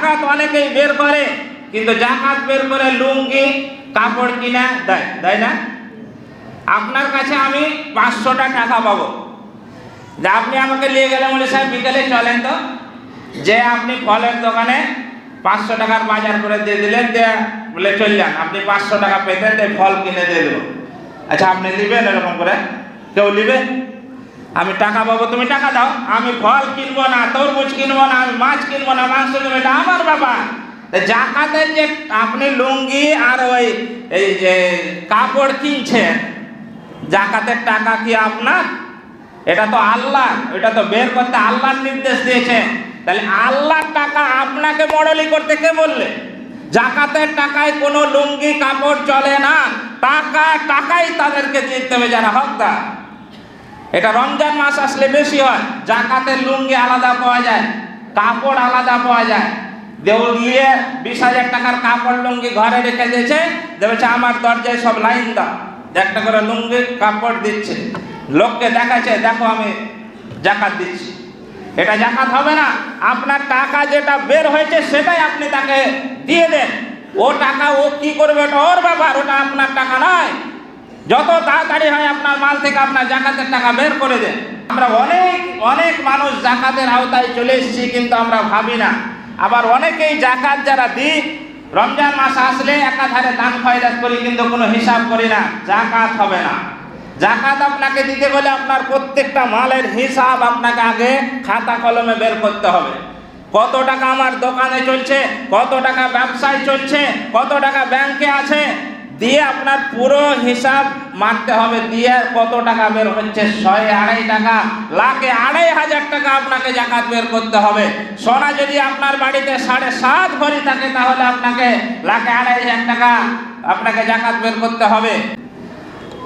জাকাত অনেকেই বের করে, কিন্তু জাকাত বের করে লুঙ্গি, কাপড় কিনা দেয় দেয় না? আপনার কাছে আমি পাঁচশোটা টাকা পাবো। যে আপনি আমাকে নিয়ে গেলে বলে, সাহেব, বিকেলে চলেন তো। যে আপনি ফলের দোকানে পাঁচশো টাকার বাজার করে দিয়ে দিলেন, দিয়ে বলে চললেন আপনি পাঁচশো টাকা পেতেন তাই ফল কিনে দিয়ে দেবো। আচ্ছা আপনি নেবেন এরকম করে? কেউ নেবে? আমি টাকা পাবো, তুমি টাকা দাও। আমি ফল কিনবো না, তরমুজ কিনবো না, আমি মাছ কিনবো না, মাংস কিনবো এটা আমার ব্যাপার। জাকাতের যে আপনি লুঙ্গি আর ওই এই যে কাপড় কিনছেন, জাকাতের টাকা কি আপনার? এটা তো আল্লাহ এটা তো বের করতে আল্লাহর নির্দেশ দিয়েছে তাহলে আল্লাহর টাকা আপনাকে মডেলি করতে কে বললে? জাকাতের টাকায় কোনো লুঙ্গি, কাপড় চলে না, টাকা, টাকাই তাদেরকে দিতে হবে যারা হকদার। এটা রমজান মাস আসলে বেশি হয়, জাকাতের লুঙ্গি আলাদা পাওয়া যায়, কাপড় আলাদা পাওয়া যায়। দেউল গিয়ে বিশ হাজার টাকার কাপড় লুঙ্গি ঘরে রেখে দিয়েছে দেখছে আমার দরজায় সব লাইন দাও। একটা করে লুঙ্গি কাপড় দিচ্ছে। লোককে দেখাচ্ছে, দেখো, আমি জাকাত দিচ্ছি। এটা জাকাত হবে না। আপনার টাকা যেটা বের হয়েছে, সেটাই আপনি তাকে দিয়ে দেন। ও টাকা ও কি করবে, ওটা ওর ব্যাপার, ওটা আপনার টাকা নয়। যত তাড়াতাড়ি হয় আপনার মাল থেকে আপনার জাকাতের টাকা বের করে দেন। আমরা অনেক অনেক মানুষ জাকাতের আওতায় চলে এসেছি কিন্তু আমরা ভাবি না। আবার অনেকেই জাকাত যারা দিই, রমজান মাস আসলে একাধারে দান খয়রাত করি কিন্তু কোনো হিসাব করি না, জাকাত হবে না। জাকাত আপনাকে দিতে বলে আপনার প্রত্যেকটা মালের হিসাব আপনাকে আগে খাতা কলমে বের করতে হবে। কত টাকা আমার দোকানে চলছে, কত টাকা ব্যবসায় চলছে, কত টাকা ব্যাংকে আছে দিয়ে আপনার পুরো হিসাব মারতে হবে। দিয়ে কত টাকা বের হচ্ছে? ছয় আড়াই টাকা। লাখে আড়াই হাজার টাকা আপনাকে জাকাত বের করতে হবে। সোনা যদি আপনার বাড়িতে সাড়ে সাত ভরি থাকে, তাহলে আপনাকে লাখে আড়াই হাজার টাকা আপনাকে জাকাত বের করতে হবে।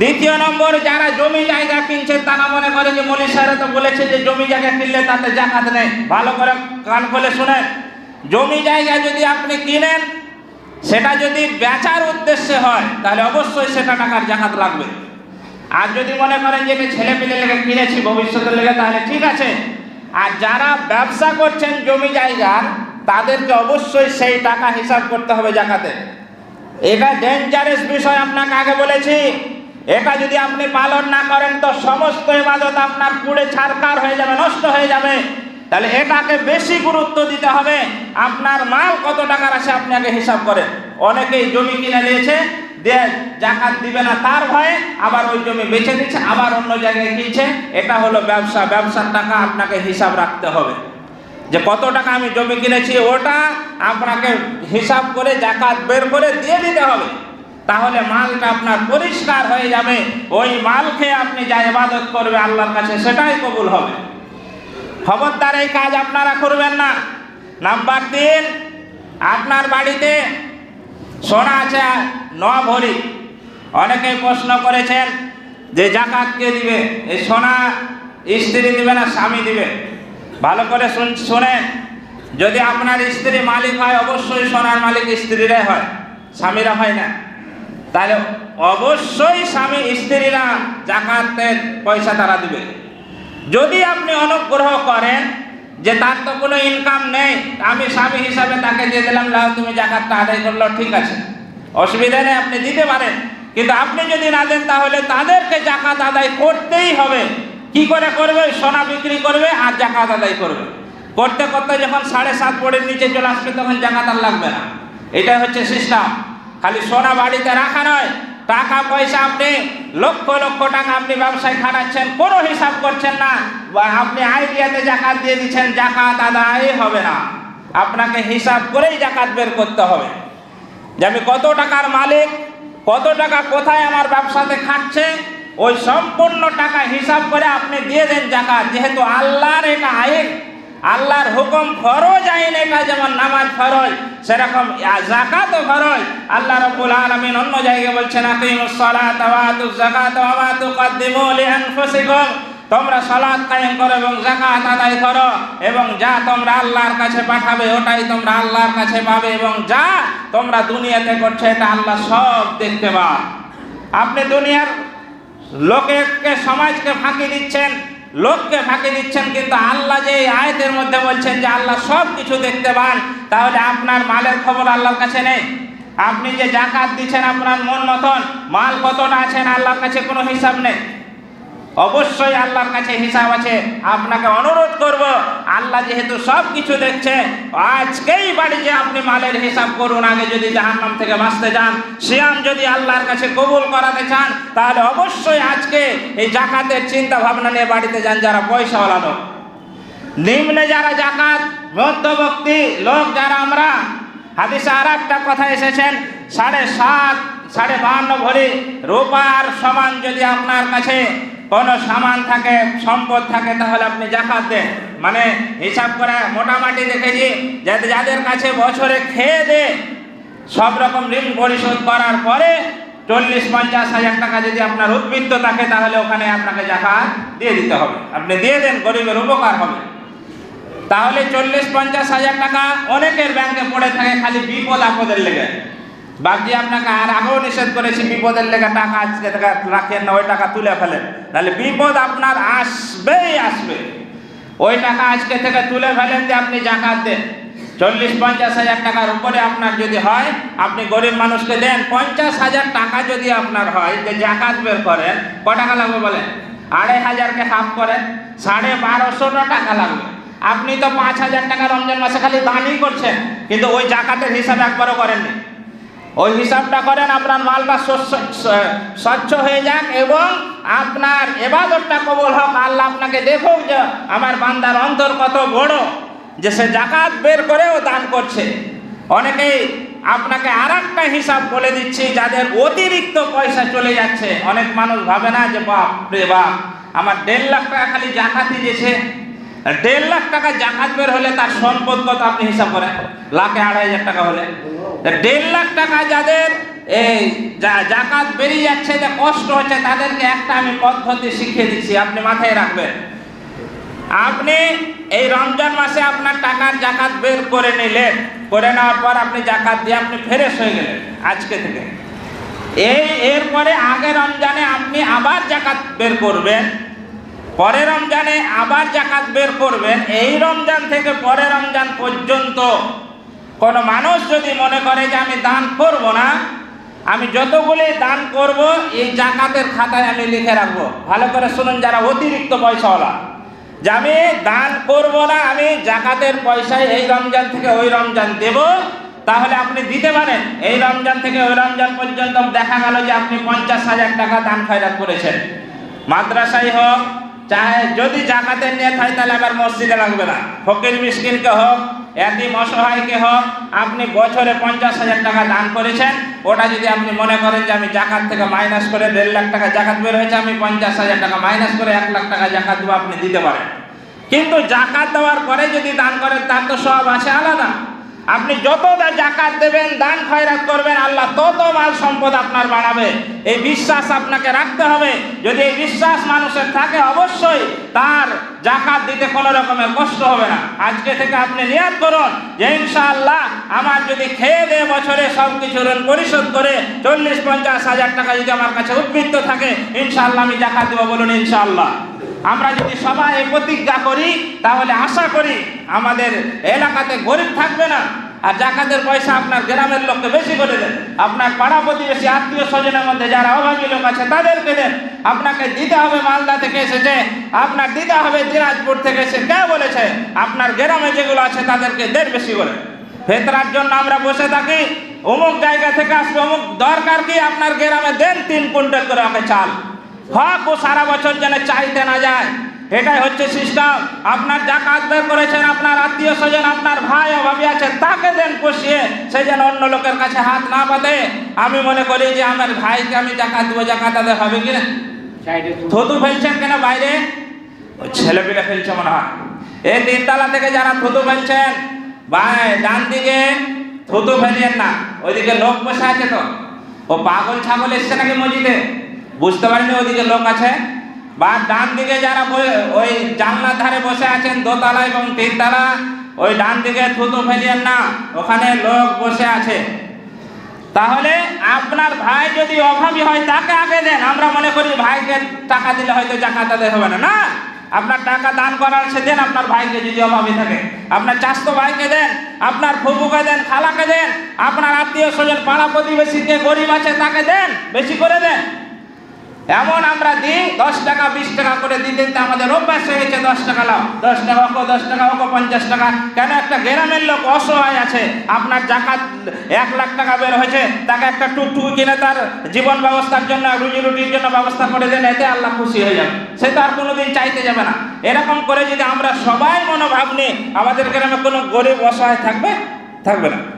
দ্বিতীয় নম্বর, যারা জমি জায়গা কিনছে, তারা মনে করে যে মনি সাহেব তো বলেছে যে জমি জায়গা কিনলে তাতে জাকাত নেই। ভালো করে কান খুলে শুনেন। জমি জায়গা যদি আপনি কিনেন সেটা যদি বেচার উদ্দেশ্যে হয়, তাহলে অবশ্যই সেটা টাকার জাকাত লাগবে। আর যদি মনে করেন যে ছেলে পেলে লেগে কিনেছি ভবিষ্যতের লেগে, তাহলে ঠিক আছে। আর যারা ব্যবসা করছেন জমি জায়গার, তাদেরকে অবশ্যই সেই টাকা হিসাব করতে হবে জাকাতে। এটা ডেঞ্জারাস বিষয় আপনাকে আগে বলেছি। এটা যদি আপনি পালন না করেন, তো সমস্ত ইবাদত আপনার পুড়ে ছারকার হয়ে যাবে, নষ্ট হয়ে যাবে। তাহলে এটাকে বেশি গুরুত্ব দিতে হবে। আপনার মাল কত টাকার আছে আপনি আগে হিসাব করেন। অনেকেই জমি কিনে নিয়েছে জাকাত দিবে না তার ভয়ে আবার ওই জমি বেচে দিচ্ছে, আবার অন্য জায়গায় কিনছে। এটা হলো ব্যবসা। ব্যবসার টাকা আপনাকে হিসাব রাখতে হবে। যে কত টাকা আমি জমি কিনেছি, ওটা আপনাকে হিসাব করে জাকাত বের করে দিয়ে দিতে হবে। তাহলে মালটা আপনার পরিষ্কার হয়ে যাবে। ওই মাল খেয়ে আপনি যা ইবাদত করবে, আল্লাহর কাছে সেটাই কবুল হবে। খবরদার এই কাজ আপনারা করবেন না। নাম্বার তিন, আপনার বাড়িতে সোনা আছে ন ভরি অনেকেই প্রশ্ন করেছেন যে জাকাত কে দিবে? এই সোনা স্ত্রী দিবে না স্বামী দিবে? ভালো করে শুন শোনেন। যদি আপনার স্ত্রী মালিক হয়, অবশ্যই সোনার মালিক স্ত্রীরাই হয়, স্বামীরা হয় না। তাহলে অবশ্যই স্বামী স্ত্রীরা জাকাতের পয়সা তারা দিবে। যদি আপনি অনুগ্রহ করেন যে তার তো কোনো ইনকাম নেই, আমি স্বামী হিসাবে তাকে দিয়ে দিলাম, লাও তুমি জাকাতটা আদায় করল, ঠিক আছে। অসুবিধা নেই, আপনি দিতে পারেন। কিন্তু আপনি যদি না দেন, তাহলে তাদেরকে জাকাত আদায় করতেই হবে। কি করে করবে? সোনা বিক্রি করবে আর জাকাত আদায় করবে। করতে করতে যখন সাড়ে সাত বোর্ডের নিচে চলে আসবে, তখন জাকাত আর লাগবে না। এটাই হচ্ছে সিস্টেম খালি সোনা বাড়িতে রাখা নয় টাকা পয়সা আপনি, লক্ষ লক্ষ টাকা আপনি ব্যবসায় খাটাচ্ছেন, কোনো হিসাব করছেন না। বা আপনি আইডিয়াতে জাকাত দিয়ে দিচ্ছেন, জাকাত আদায় হবে না। আপনাকে হিসাব করেই জাকাত বের করতে হবে। যে আমি কত টাকার মালিক, কত টাকা কোথায় আমার ব্যবসাতে খাচ্ছে ওই সম্পূর্ণ টাকা হিসাব করে আপনি দিয়ে দেন জাকাত। যেহেতু আল্লাহর এটা আইন আল্লাহর হুকুম ফরজ, আইন এটা যেমন নামাজ ফরজ, সেরকম জাকাতও ফরজ। আল্লাহ রাব্বুল আলামিন অন্য জায়গায় বলছেন, আকিমুস সালাত ওয়া আতুজ যাকাত ওয়া মা তুকদ্দিমু লিআনফুসিকুম তোমরা সালাত কায়েম করো এবং জাকাত আদায় করো, এবং যা তোমরা আল্লাহর কাছে পাঠাবে, ওটাই তোমরা আল্লাহর কাছে পাবে, এবং যা তোমরা দুনিয়াতে করছ, এটা আল্লাহ সব দেখতে পাও আপনি দুনিয়ার লোকেকে, সমাজকে ফাঁকি দিচ্ছেন লোককে ফাঁকি দিচ্ছেন, কিন্তু আল্লাহ যে আয়তের মধ্যে বলছেন যে আল্লাহ সব কিছু দেখতে পান, তাহলে আপনার মালের খবর আল্লাহর কাছে নেই। আপনি যে জাকাত দিচ্ছেন আপনার মন মতন, মাল কতটা আছেন আল্লাহর কাছে কোনো হিসাব নেই। অবশ্যই আল্লাহর কাছে হিসাব আছে। আপনাকে অনুরোধ করব, আল্লাহ যেহেতু সব কিছু দেখছে, আজকেই বাড়ি যে আপনি মালের হিসাব করুন, আগে যদি জাহান্নাম থেকে বাঁচতে চান সিয়াম যদি আল্লাহর কাছে কবুল করাতে চান, তাহলে অবশ্যই আজকে এই জাকাতের চিন্তা ভাবনা নিয়ে বাড়িতে যান যারা পয়সাওয়ালা লোক। নিম্নে যারা জাকাত মধ্যবর্তী লোক যারা আমরা, হাদিসে আর একটা কথা এসেছেন, সাড়ে সাত, সাড়ে বাহান্ন ভরি রূপার সমান যদি আপনার কাছে কোনো সামান থাকে, সম্পদ থাকে, তাহলে আপনি জাকাত দেন। মানে হিসাব করে মোটামুটি দেখেছি যাতে যাদের কাছে বছরে খেয়ে দে, সব রকম ঋণ পরিশোধ করার পরে চল্লিশ, পঞ্চাশ হাজার টাকা যদি আপনার উদ্বৃত্ত থাকে, তাহলে ওখানে আপনাকে জাকাত দিয়ে দিতে হবে। আপনি দিয়ে দেন, গরিবের উপকার হবে। তাহলে চল্লিশ, পঞ্চাশ হাজার টাকা অনেকের ব্যাংকে পড়ে থাকে, খালি বিপদ আপদের লেগে। বাকি আপনাকে আর আগেও নিষেধ করেছি, বিপদের লেগে টাকা আজকে রাখেন না, ওই টাকা তুলে ফেলেন। তাহলে বিপদ আপনার আসবেই আসবে। ওই টাকা আজকে থেকে তুলে ফেলেন যে আপনি জাকাত দেন। চল্লিশ, পঞ্চাশ হাজার টাকার উপরে আপনার যদি হয়, আপনি গরিব মানুষকে দেন। পঞ্চাশ হাজার টাকা যদি আপনার হয়, যে জাকাত বের করেন ক টাকা লাগবে বলেন? আড়াই হাজারকে হাফ করেন, সাড়ে বারোশোটা টাকা লাগবে। আপনি তো পাঁচ হাজার টাকা রমজান মাসে খালি দানই করছেন, কিন্তু ওই জাকাতের হিসাব একবারও করেননি। ওই হিসাবটা করেন, আপনার মালটা স্বচ্ছ- হয়ে যাক এবং আপনার এবাদতটা কবল হোক। আল্লাহ আপনাকে দেখুক যে আমার বান্দার অন্তর কত বড়, যে সে জাকাত বের করেও দান করছে। অনেকেই আপনাকে আর একটা হিসাব বলে দিচ্ছি, যাদের অতিরিক্ত পয়সা চলে যাচ্ছে। অনেক মানুষ ভাবে না যে বাপ রে বাপ, আমার দেড় লাখ টাকা খালি জাকাতই দিয়েছে। দেড় লাখ টাকা জাকাত বের হলে তার সম্পদ কত আপনি হিসাব করেন? লাখে আড়াই হাজার টাকা হলে। দেড় লাখ টাকা যাদের এই জাকাত বেরিয়ে যাচ্ছে, যে কষ্ট হচ্ছে, তাদেরকে একটা আমি পদ্ধতি শিখিয়ে দিচ্ছি। আপনি মাথায় রাখবেন। আপনি এই রমজান মাসে আপনার টাকার জাকাত বের করে নিলেন। করে নেওয়ার পর আপনি জাকাত দিয়ে আপনি ফ্রেশ হয়ে গেলেন আজকে থেকে। এই এরপরে আগে রমজানে আপনি আবার জাকাত বের করবেন। পরে রমজানে আবার জাকাত বের করবেন। এই রমজান থেকে পরে রমজান পর্যন্ত কোনো মানুষ যদি মনে করে যে আমি দান করব না, আমি যতগুলি দান করব, এই জাকাতের খাতায় আমি লিখে রাখব। ভালো করে শুনুন যারা অতিরিক্ত পয়সাওয়ালা। যে আমি দান করব না, আমি জাকাতের পয়সায় এই রমজান থেকে ওই রমজান দেব, তাহলে আপনি দিতে পারেন। এই রমজান থেকে ওই রমজান পর্যন্ত দেখা গেল যে আপনি পঞ্চাশ হাজার টাকা দান খয়রাত করেছেন। মাদ্রাসায় হোক চাহে যদি জাকাতের নিয়ে হয় তাহলে আবার মসজিদে লাগবে না। ফকির মিসকিনকে হোক, এতিম অসহায়কে হোক, আপনি বছরে পঞ্চাশ হাজার টাকা দান করেছেন, ওটা যদি আপনি মনে করেন যে আমি জাকাত থেকে মাইনাস করে দেড় লাখ টাকা জাকাত বের হয়েছে, আমি পঞ্চাশ হাজার টাকা মাইনাস করে এক লাখ টাকা জাকাত দেবো, আপনি দিতে পারেন। কিন্তু জাকাত দেওয়ার পরে যদি দান করেন, তার তো সব আছে আলাদা। আপনি যত জাকাত দেবেন, দান খয়রাত করবেন, আল্লাহ তত মাল সম্পদ আপনার বাড়াবে এই বিশ্বাস আপনাকে রাখতে হবে। যদি এই বিশ্বাস মানুষের থাকে, অবশ্যই তার জাকাত দিতে কোনো রকমের কষ্ট হবে না। আজকে থেকে আপনি নিয়াত করুন যে ইনশাআল্লাহ আমার যদি খেয়ে দে বছরে সব কিছু ঋণ পরিশোধ করে চল্লিশ, পঞ্চাশ হাজার টাকা যদি আমার কাছে উদ্বৃত্ত থাকে, ইনশাআল্লাহ আমি জাকাত দেবো বলুন ইনশাআল্লাহ। আমরা যদি সবাই প্রতিজ্ঞা করি, তাহলে আশা করি আমাদের এলাকাতে গরিব থাকবে না। আর জাকাতের পয়সা আপনার গ্রামের লোককে বেশি করে দেন। আপনার পাড়া প্রতিবেশী, আত্মীয় স্বজনের মধ্যে যারা অভাবী লোক আছে, তাদেরকে দেন। আপনাকে দিতে হবে মালদা থেকে এসেছে, আপনার দিতে হবে দিনাজপুর থেকে এসে। কে বলেছে? আপনার গ্রামে যেগুলো আছে, তাদেরকে দেন বেশি করে। ফেতরার জন্য আমরা বসে থাকি। অমুক জায়গা থেকে আসবে, অমুক দরকার কি? আপনার গ্রামে দেন তিন কুইন্টাল করে আমাকে চাল। হক ও সারা বছর যেন চাইতে না যায়। এটাই হচ্ছে সিস্টেম আপনার জাকাত বের করেছেন আপনার আত্মীয় স্বজন আপনার ভাই অভাবী আছে তাকে দেন পুষিয়ে সে যেন অন্য লোকের কাছে হাত না পাতে আমি মনে করি যে আমার ভাইকে আমি জাকাত দেবো জাকাত আদায় হবে কিনা থতু ফেলছেন কেন বাইরে? ওই ছেলে পেলে ফেলছে মনে হয়। এই তিনতলা থেকে যারা থুতু ফেলছেন ভাই ডান দিকে থুতু ফেলিয়েন না ওইদিকে লোক বসে আছে তো। ও পাগল ছাগল এসছে নাকি মসজিদে? বুঝতে পারেনি ওইদিকে লোক আছে? বা ডান দিকে যারা ওই জানলার ধারে বসে আছেন, দোতলা এবং তিনতলা, ওই ডান দিকে থুতু ফেলিয়েন না, ওখানে লোক বসে আছে। তাহলে আপনার ভাই যদি অভাবী হয়, তাকে আগে দেন। আমরা মনে করি ভাইকে টাকা দিলে হয়তো জাকাত আদায় হবে না। না, আপনার টাকা দান করার সে দেন আপনার ভাইকে যদি অভাবী থাকে, আপনার চাস্তো ভাইকে দেন, আপনার ফুপুকে দেন, খালাকে দেন, আপনার আত্মীয় স্বজন পাড়া প্রতিবেশীকে গরিব আছে তাকে দেন, বেশি করে দেন। এমন আমরা দিই, দশ টাকা, বিশ টাকা করে দিতে আমাদের অভ্যাস হয়ে গেছে দশ টাকা লাও দশ টাকা ওকো, দশ টাকা ওকো, পঞ্চাশ টাকা। কেন একটা গ্রামের লোক অসহায় আছে, আপনার জাকাত এক লাখ টাকা বের হয়েছে, তাকে একটা টুকটুকি কিনে তার জীবন ব্যবস্থার জন্য, রুজি রুটির জন্য ব্যবস্থা করে দেন, এতে আল্লাহ খুশি হয়ে যাবে। সে তো আর কোনোদিন চাইতে যাবে না। এরকম করে যদি আমরা সবাই মনোভাব নিই, আমাদের গ্রামে কোনো গরিব অসহায় থাকবে? থাকবে না।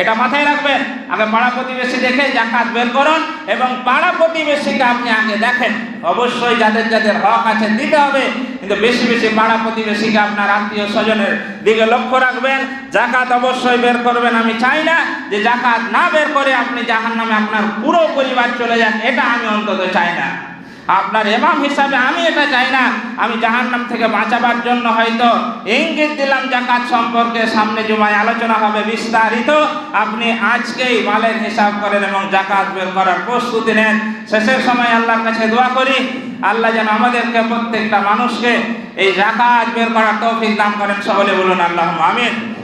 এটা মাথায় রাখবেন। আগে পাড়া প্রতিবেশী দেখে জাকাত বের করুন এবং পাড়া প্রতিবেশীকে আপনি আগে দেখেন। অবশ্যই যাদের যাদের হক আছে দিতে হবে। কিন্তু বেশি বেশি পাড়া প্রতিবেশীকে আপনার আত্মীয় স্বজনের দিকে লক্ষ্য রাখবেন। জাকাত অবশ্যই বের করবেন। আমি চাই না যে জাকাত না বের করে আপনি জাহান নামে আপনার পুরো পরিবার চলে যান এটা আমি অন্তত চাই না। আপনার এমাম হিসাবে আমি এটা চাই না। আমি জাহান্নাম থেকে বাঁচাবার জন্য হয়তো ইঙ্গিত দিলাম জাকাত সম্পর্কে। সামনে জুমায় আলোচনা হবে বিস্তারিত। আপনি আজকেই মালের হিসাব করেন এবং জাকাত বের করার প্রস্তুতি নেন। শেষের সময় আল্লাহর কাছে দোয়া করি। আল্লাহ যেন আমাদেরকে প্রত্যেকটা মানুষকে এই জাকাত বের করার তৌফিক দান করেন। সকলে বলুন আল্লাহ আমিন।